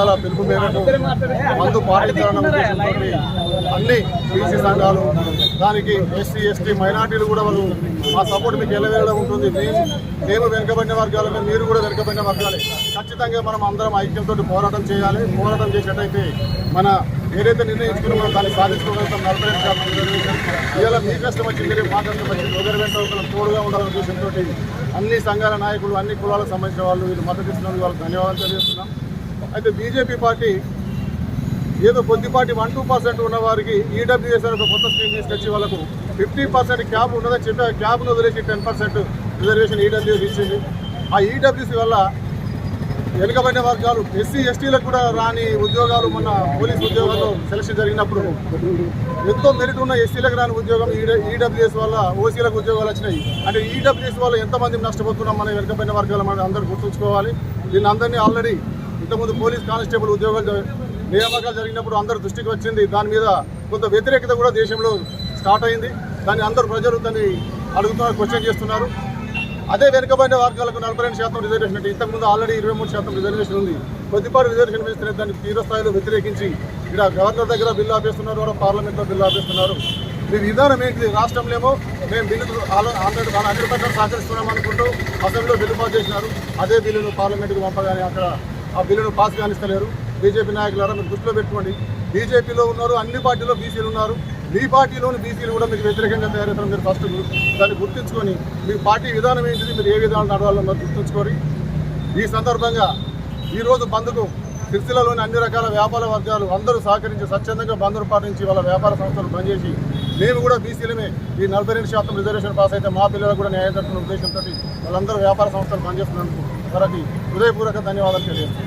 సంఘాల పిలుపు మేరకు మందు పాటించాలన్న ఉద్దేశంతో అన్ని బీసీ సంఘాలు దానికి ఎస్సీ ఎస్టీ మైనార్టీలు కూడా వాళ్ళు మా సపోర్ట్ మీకు ఎల్లవేయడం ఉంటుంది. మేము మేము వెనుకబడిన వర్గాలమే మీరు కూడా వెనుకబడిన వర్గాలే. ఖచ్చితంగా మనం అందరం ఐక్యంతో పోరాటం చేయాలి. పోరాటం చేసేటైతే మన ఏదైతే నిర్ణయించుకున్నామో దాన్ని సాధించుకోగలుగుతాం నలభై రెండు ఇవాళ మీ కష్టం వచ్చింది రేపు మా కష్టం వచ్చింది ఒకరి వెంట ఒకరు తోడుగా ఉండాలని ఉద్దేశంతో అన్ని సంఘాల నాయకులు అన్ని కులాలకు సంబంధించిన వాళ్ళు వీళ్ళు మద్దతు ఇస్తున్నందుకు వాళ్ళకి ధన్యవాదాలు తెలియజేస్తున్నాం. అయితే బీజేపీ పార్టీ ఏదో కొద్దిపాటి వన్ టూ పర్సెంట్ ఉన్న వారికి ఈడబ్ల్యూఎస్ అనే ఒక కొత్త స్కీమ్ తీసుకొచ్చి వాళ్ళకు ఫిఫ్టీ పర్సెంట్ క్యాబ్ ఉన్నదని చెప్పి ఆ క్యాబ్ను వదిలేసి టెన్ పర్సెంట్ రిజర్వేషన్ ఈడబ్ల్యూఎస్ ఇచ్చింది. ఆ ఈడబ్ల్యూసీ వల్ల వెనుకబడిన వర్గాలు ఎస్సీ ఎస్టీలకు కూడా రాని ఉద్యోగాలు మొన్న పోలీస్ ఉద్యోగాల్లో సెలక్షన్ జరిగినప్పుడు ఎంతో మెరిట్ ఉన్న ఎస్సీలకు రాని ఉద్యోగం ఈడబ్ల్యూఎస్ వల్ల ఓసీలకు ఉద్యోగాలు వచ్చినాయి. అంటే ఈడబ్ల్యూఎస్ వల్ల ఎంతమంది నష్టపోతున్నాం మన వెనుకబడిన వర్గాలు మనం అందరూ గుర్తుంచుకోవాలి. దీన్ని అందరినీ ఆల్రెడీ ఇంతకుముందు పోలీస్ కానిస్టేబుల్ ఉద్యోగాలు నియామకాలు జరిగినప్పుడు అందరు దృష్టికి వచ్చింది. దాని మీద కొంత వ్యతిరేకత కూడా దేశంలో స్టార్ట్ అయింది. దాన్ని అందరు ప్రజలు దాన్ని అడుగుతున్నారు క్వశ్చన్ చేస్తున్నారు. అదే వెనుకబడిన వర్గాలకు నలభై రెండు శాతం రిజర్వేషన్ అంటే ఇంతకుముందు ఆల్రెడీ ఇరవై మూడు శాతం రిజర్వేషన్ ఉంది. కొద్దిపాటి రిజర్వేషన్ వేస్తే దాన్ని తీవ్రస్థాయిలో వ్యతిరేకించి ఇక్కడ గవర్నర్ దగ్గర బిల్లు ఆపేస్తున్నారు కూడా పార్లమెంట్లో బిల్లు ఆపేస్తున్నారు. మీ విధానం ఏంటి? రాష్ట్రంలో మేము బిల్లు ఆల్రెడీ మన అన్ని సహకరిస్తున్నాం అనుకుంటూ అసెంబ్లీలో బిల్లు పాస్ చేసినారు. అదే బిల్లును పార్లమెంట్కి పంపగానే అక్కడ ఆ బిల్లును పాస్ కానిస్తలేరు. బీజేపీ నాయకులారా మీరు దృష్టిలో పెట్టుకోండి. బీజేపీలో ఉన్నారు అన్ని పార్టీలో బీసీలు ఉన్నారు. మీ పార్టీలోని బీసీలు కూడా మీకు వ్యతిరేకంగా తయారవుతారు మీరు ఫస్ట్ దాన్ని గుర్తుంచుకొని మీ పార్టీ విధానం ఏంటిది మీరు ఏ విధానం నడవాలో మీరు గుర్తుంచుకొని ఈ సందర్భంగా ఈరోజు బంద్కు సిరిసిల్లలోని అన్ని రకాల వ్యాపార వర్గాలు అందరూ సహకరించి స్వచ్ఛందంగా బంద్ను పాటించి వాళ్ళ వ్యాపార సంస్థలు బంద్ చేసి మేము కూడా బీసీలమే ఈ నలభై రెండు శాతం రిజర్వేషన్ పాస్ అయితే మా పిల్లలకు కూడా న్యాయం తరపున ఉద్దేశంతో వాళ్ళందరూ వ్యాపార సంస్థలు పనిచేస్తున్నందుకు వారికి హృదయపూర్వక ధన్యవాదాలు తెలియజేస్తాను